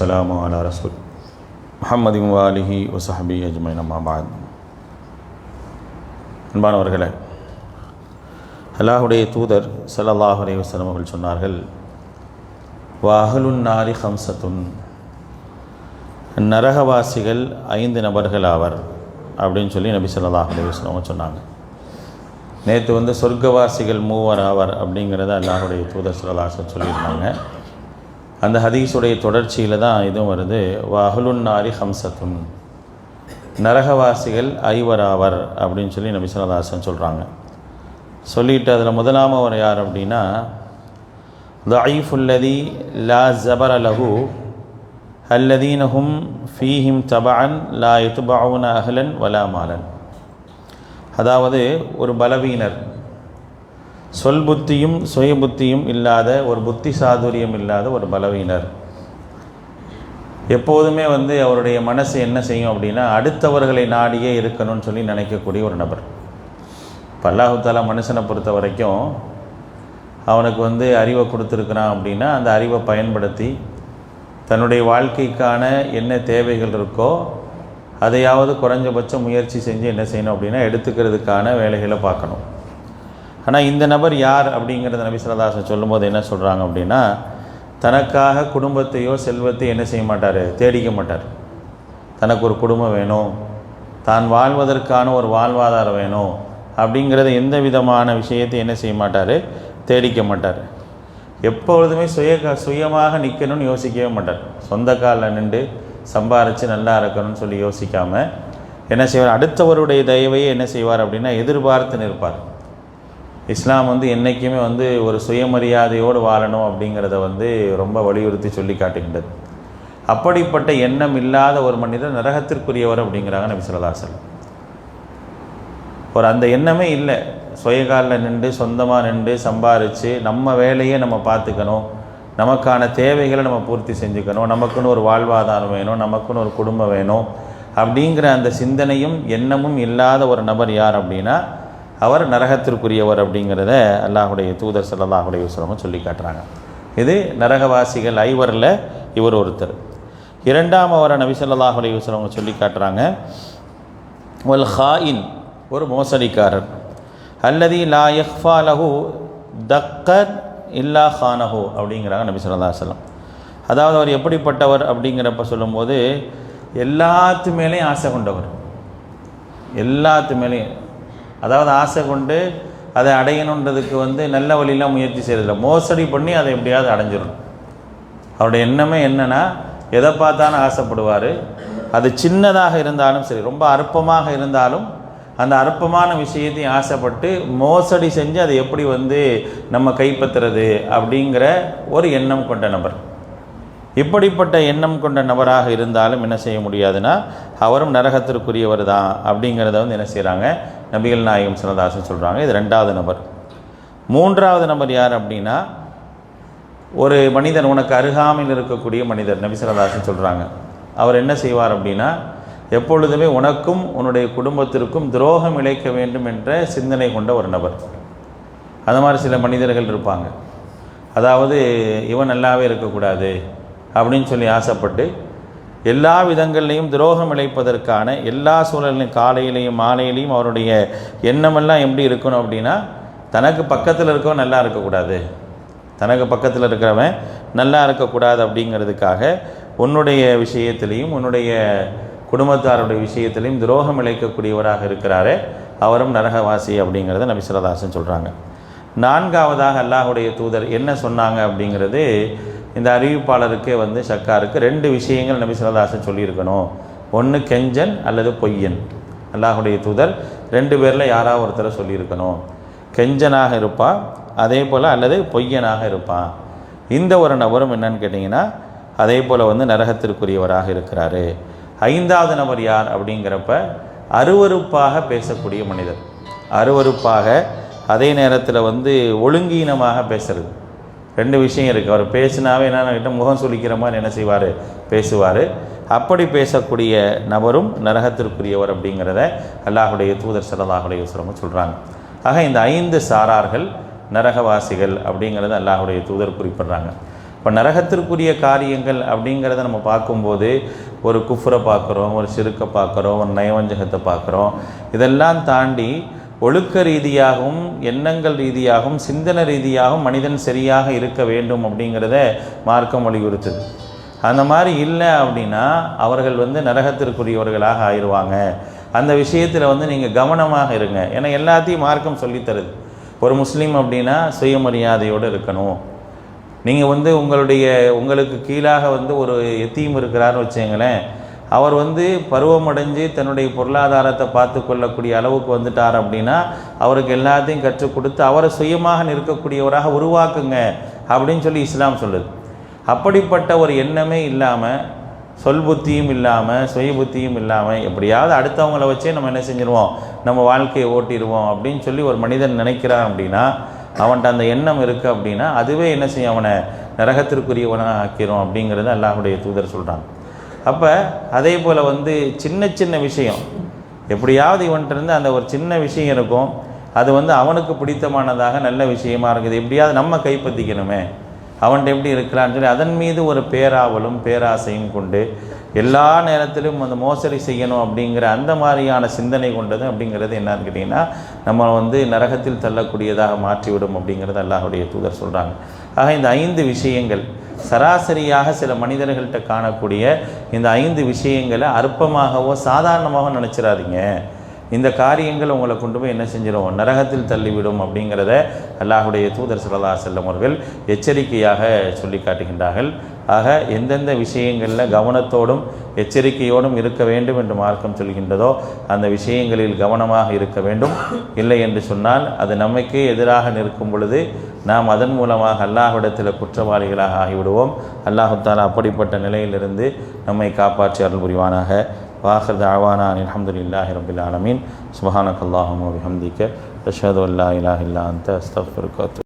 வசலாம் அலா ரசூல் முஹம்மதி வாலிஹி வசஹபி அஜ்மைன் அம்மாபாத் அன்பானவர்களே அல்லாஹுடைய தூதர் சல்லாஹ் அலி வஸ்லம் அவர்கள் சொன்னார்கள் வாஹலுன் நாரி ஹம்சத்துன் நரகவாசிகள் ஐந்து நபர்கள் ஆவர் அப்படின்னு சொல்லி நபி சொல்லாஹ் அலி வஸ்லம் சொன்னாங்க. நேற்று வந்து சொர்க்கவாசிகள் மூவர் ஆவர் அப்படிங்கிறத அல்லாஹுடைய தூதர் சொல்லலாசன் சொல்லியிருந்தாங்க. அந்த ஹதீஸுடைய தொடர்ச்சியில் தான் இதுவும் வருது. வஹலுன்னாரி ஹம்சத்துன். நரகவாசிகள் ஐவராவர் அப்படின்னு சொல்லி நபிசனதாசன் சொல்கிறாங்க சொல்லிட்டு அதில் முதலாம் அவர் யார் அப்படின்னா தயீஃபுல்லதி லா ஜபர லஹு அல்லதீனஹும் ஃபீஹிம் தபான் லா இத்துபாவுன அஹலன் வலா மாலன். அதாவது ஒரு பலவீனர் சொல் புத்தியும் சுய புத்தியும் இல்லாத ஒரு புத்தி சாதுரியம் இல்லாத ஒரு பலவீனர். எப்போதுமே வந்து அவருடைய மனசு என்ன செய்யும் அப்படின்னா அடுத்தவர்களை நாடியே இருக்கணும்னு சொல்லி நினைக்கக்கூடிய ஒரு நபர். பல்லாஹுத்தாலா மனுஷனை பொறுத்த வரைக்கும் அவனுக்கு வந்து அறிவை கொடுத்துருக்குறான் அப்படின்னா அந்த அறிவை பயன்படுத்தி தன்னுடைய வாழ்க்கைக்கான என்ன தேவைகள் இருக்கோ அதையாவது குறைஞ்சபட்சம் முயற்சி செஞ்சு என்ன செய்யணும் அப்படின்னா எடுத்துக்கிறதுக்கான வேலைகளை பார்க்கணும். ஆனால் இந்த நபர் யார் அப்படிங்கிறத நபி சொல்லதாசன் சொல்லும்போது என்ன சொல்கிறாங்க அப்படின்னா தனக்காக குடும்பத்தையோ செல்வத்தையோ என்ன செய்ய மாட்டார்? தேடிக்க மாட்டார். தனக்கு ஒரு குடும்பம் வேணும். தான் வாழ்வதற்கான ஒரு வாழ்வாதாரம் வேணும். அப்படிங்கிறத எந்த விதமான விஷயத்தை என்ன செய்ய மாட்டார்? தேடிக்க மாட்டார். எப்பொழுதுமே சுய சுயமாக நிற்கணும்னு யோசிக்கவே மாட்டார். சொந்த காலில் நின்று சம்பாரித்து நல்லா இருக்கணும்னு சொல்லி யோசிக்காமல் என்ன செய்வார்? அடுத்தவருடைய தயவையே என்ன செய்வார் அப்படின்னா எதிர்பார்த்து நிற்பார். இஸ்லாம் வந்து என்றைக்குமே வந்து ஒரு சுயமரியாதையோடு வாழணும் அப்படிங்கிறத வந்து ரொம்ப வலியுறுத்தி சொல்லி காட்டுகின்றது. அப்படிப்பட்ட எண்ணம் இல்லாத ஒரு மனிதர் நரகத்திற்குரியவர் அப்படிங்கிறாங்க நபி சொல்லதாசல் ஒரு அந்த எண்ணமே இல்லை. சுயகாலில் நின்று சொந்தமாக நின்று சம்பாரித்து நம்ம வேலையை நம்ம பார்த்துக்கணும். நமக்கான தேவைகளை நம்ம பூர்த்தி செஞ்சுக்கணும். நமக்குன்னு ஒரு வாழ்வாதாரம் வேணும். நமக்குன்னு ஒரு குடும்பம் வேணும். அப்படிங்கிற அந்த சிந்தனையும் எண்ணமும் இல்லாத ஒரு நபர் யார் அப்படின்னா அவர் நரகத்திற்குரியவர் அப்படிங்கிறத அல்லாஹுடைய தூதர் சல்லாஹுடைய வசலமும் சொல்லி காட்டுறாங்க. இது நரகவாசிகள் ஐவரில் இவர் ஒருத்தர். இரண்டாம் அவரை நபி சொல்லாஹுடைய சொல்லி காட்டுறாங்க. ஒல் ஹாயின் ஒரு மோசடிக்காரர். அல்லதி லா யஹ்ஃபா லஹு தக்கர் இல்லா ஹானஹு அப்படிங்கிறாங்க நபி சொல்லா சொல்லம் அதாவது அவர் எப்படிப்பட்டவர் அப்படிங்கிறப்ப சொல்லும்போது எல்லாத்து மேலேயும் ஆசை கொண்டவர். எல்லாத்து மேலேயும் அதாவது ஆசை கொண்டு அதை அடையணுன்றதுக்கு வந்து நல்ல வழியெலாம் முயற்சி செய்கிறதில்ல மோசடி பண்ணி அதை எப்படியாவது அடைஞ்சிடணும். அவருடைய எண்ணமே என்னென்னா எதை பார்த்தாலும் ஆசைப்படுவார். அது சின்னதாக இருந்தாலும் சரி ரொம்ப அற்பமாக இருந்தாலும் அந்த அற்பமான விஷயத்தையும் ஆசைப்பட்டு மோசடி செஞ்சு அதை எப்படி வந்து நம்ம கைப்பற்றுறது அப்படிங்கிற ஒரு எண்ணம் கொண்ட நபர். இப்படிப்பட்ட எண்ணம் கொண்ட நபராக இருந்தாலும் என்ன செய்ய முடியாதுன்னா அவரும் நரகத்திற்குரியவர் தான் அப்படிங்கிறத வந்து என்ன செய்கிறாங்க நபிகள் நாயகம் சிறந்தாசன் சொல்கிறாங்க இது ரெண்டாவது நபர். மூன்றாவது நபர் யார் அப்படின்னா ஒரு மனிதன் உனக்கு அருகாமையில் இருக்கக்கூடிய மனிதர் நபி சிலதாசன் சொல்கிறாங்க அவர் என்ன செய்வார் அப்படின்னா எப்பொழுதுமே உனக்கும் உன்னுடைய குடும்பத்திற்கும் துரோகம் இழைக்க வேண்டும் என்ற சிந்தனை கொண்ட ஒரு நபர். அந்த மாதிரி சில மனிதர்கள் இருப்பாங்க. அதாவது இவன் நல்லாவே இருக்கக்கூடாது அப்படின்னு சொல்லி ஆசைப்பட்டு எல்லா விதங்கள்லையும் துரோகம் இழைப்பதற்கான எல்லா சூழலையும் காலையிலையும் மாலையிலையும் அவருடைய எண்ணமெல்லாம் எப்படி இருக்கணும் அப்படின்னா தனக்கு பக்கத்தில் இருக்கவன் நல்லா இருக்கக்கூடாது. தனக்கு பக்கத்தில் இருக்கிறவன் நல்லா இருக்கக்கூடாது அப்படிங்கிறதுக்காக உன்னுடைய விஷயத்திலையும் உன்னுடைய குடும்பத்தாருடைய விஷயத்திலையும் துரோகம் இழைக்கக்கூடியவராக இருக்கிறாரே அவரும் நரகவாசி அப்படிங்கிறத நபிசரதாசன் சொல்கிறாங்க நான்காவதாக அல்லாஹுடைய தூதர் என்ன சொன்னாங்க அப்படிங்கிறது இந்த அறிவிப்பாளருக்கு வந்து சக்காருக்கு ரெண்டு விஷயங்கள் நபி சிலதாசன் சொல்லியிருக்கணும். ஒன்று கெஞ்சன் அல்லது பொய்யன். அல்லாஹுடைய தூதர் ரெண்டு பேரில் யாராவது ஒருத்தரை சொல்லியிருக்கணும். கெஞ்சனாக இருப்பான் அதே போல் அல்லது பொய்யனாக இருப்பான் இந்த ஒரு நபரும் என்னன்னு கேட்டிங்கன்னா அதே போல் வந்து நரகத்திற்குரியவராக இருக்கிறாரு. ஐந்தாவது நபர் யார் அப்படிங்கிறப்ப அருவறுப்பாக பேசக்கூடிய மனிதர். அருவறுப்பாக அதே நேரத்தில் வந்து ஒழுங்கீனமாக பேசுறது. ரெண்டு விஷயம் இருக்குது அவர் பேசினாவே என்னென்ன முகம் சுழிக்கிற மாதிரி என்ன செய்வார்? பேசுவார். அப்படி பேசக்கூடிய நபரும் நரகத்திற்குரியவர் அப்படிங்கிறத அல்லாஹுடைய தூதர் சல்லாஹுடைய வசலமும் சொல்கிறாங்க ஆக இந்த ஐந்து சாரார்கள் நரகவாசிகள் அப்படிங்கிறத அல்லாஹுடைய தூதர் குறிப்பிட்றாங்க. இப்போ நரகத்திற்குரிய காரியங்கள் அப்படிங்கிறத நம்ம பார்க்கும்போது ஒரு குஃப்ரை பார்க்குறோம் ஒரு சிறுக்கை பார்க்குறோம் ஒரு நயவஞ்சகத்தை பார்க்குறோம். இதெல்லாம் தாண்டி ஒழுக்க ரீதியாகவும் எண்ணங்கள் ரீதியாகவும் சிந்தனை ரீதியாகவும் மனிதன் சரியாக இருக்க வேண்டும் அப்படிங்கிறத மார்க்கம் வலியுறுத்துது. அந்த மாதிரி இல்லை அப்படின்னா அவர்கள் வந்து நரகத்திற்குரியவர்களாக ஆயிடுவாங்க அந்த விஷயத்தில் வந்து நீங்கள் கவனமாக இருங்க. ஏன்னா எல்லாத்தையும் மார்க்கம் சொல்லித் தருது. ஒரு முஸ்லீம் அப்படின்னா சுயமரியாதையோடு இருக்கணும். நீங்கள் வந்து உங்களுடைய உங்களுக்கு கீழாக வந்து ஒரு எத்தியும் இருக்கிறாருன்னு வச்சுங்களேன் அவர் வந்து பருவமடைஞ்சு தன்னுடைய பொருளாதாரத்தை பார்த்து கொள்ளக்கூடிய அளவுக்கு வந்துட்டார் அப்படின்னா அவருக்கு எல்லாத்தையும் கற்றுக் கொடுத்து அவரை சுயமாக நிற்கக்கூடியவராக உருவாக்குங்க அப்படின்னு சொல்லி இஸ்லாம் சொல்லுது. அப்படிப்பட்ட ஒரு எண்ணமே இல்லாமல் சொல் புத்தியும் இல்லாமல் சுய புத்தியும் இல்லாமல் எப்படியாவது அடுத்தவங்கள வச்சே நம்ம என்ன செஞ்சுருவோம்? நம்ம வாழ்க்கையை ஓட்டிடுவோம் அப்படின்னு சொல்லி ஒரு மனிதன் நினைக்கிறான் அப்படின்னா அவன்கிட்ட அந்த எண்ணம் இருக்குது அப்படின்னா அதுவே என்ன செய்யும்? அவனை நரகத்திற்குரியவனாக ஆக்கிரும் அப்படிங்கிறத அல்லாஹுடைய தூதர் சொல்கிறாங்க அப்போ அதே போல் வந்து சின்ன சின்ன விஷயம். எப்படியாவது இவன்கிட்ட இருந்து அந்த ஒரு சின்ன விஷயம் இருக்கும். அது வந்து அவனுக்கு பிடித்தமானதாக நல்ல விஷயமா இருக்குது. எப்படியாவது நம்ம கைப்பற்றிக்கணுமே. அவன்கிட்ட எப்படி இருக்கிறான்னு சொல்லி அதன் மீது ஒரு பேராவலும் பேராசையும் கொண்டு எல்லா நேரத்திலும் அந்த மோசடி செய்யணும் அப்படிங்கிற அந்த மாதிரியான சிந்தனை கொண்டது அப்படிங்கிறது என்னன்னு கேட்டிங்கன்னா நம்ம வந்து நரகத்தில் தள்ளக்கூடியதாக மாற்றிவிடும் அப்படிங்கிறது அல்லாஹுடைய தூதர் சொல்கிறாங்க ஆக இந்த ஐந்து விஷயங்கள் சராசரியாக சில மனிதர்கள்ட்ட காணக்கூடிய இந்த ஐந்து விஷயங்களை அற்பமாகவோ சாதாரணமாகவோ நினச்சிடாதீங்க இந்த காரியங்கள் உங்களை கொண்டு போய் என்ன செஞ்சிடும் நரகத்தில் தள்ளிவிடும் அப்படிங்கிறத அல்லாஹுடைய தூதர் சல்லா செல்லம் அவர்கள் எச்சரிக்கையாக சொல்லி காட்டுகின்றார்கள். ஆக எந்தெந்த விஷயங்களில் கவனத்தோடும் எச்சரிக்கையோடும் இருக்க வேண்டும் என்று மார்க்கம் சொல்கின்றதோ அந்த விஷயங்களில் கவனமாக இருக்க வேண்டும். இல்லை என்று சொன்னால் அது நமக்கே எதிராக நிற்கும் பொழுது நாம் அதன் மூலமாக அல்லாஹ்விடத்தில் குற்றவாளிகளாக ஆகிவிடுவோம். அல்லாஹால அப்படிப்பட்ட நிலையிலிருந்து நம்மை காப்பாற்றி அருள் புரிவானாக. வாஹர் தாவானா அலமதுல்லாஹி ரபில் ஆலமீன். சுபஹானக் அல்லாஹமோ விஹம்திக்க அஷது அல்லா இலாஹில்லா அந்த அஸ்தஃபுர்கத்து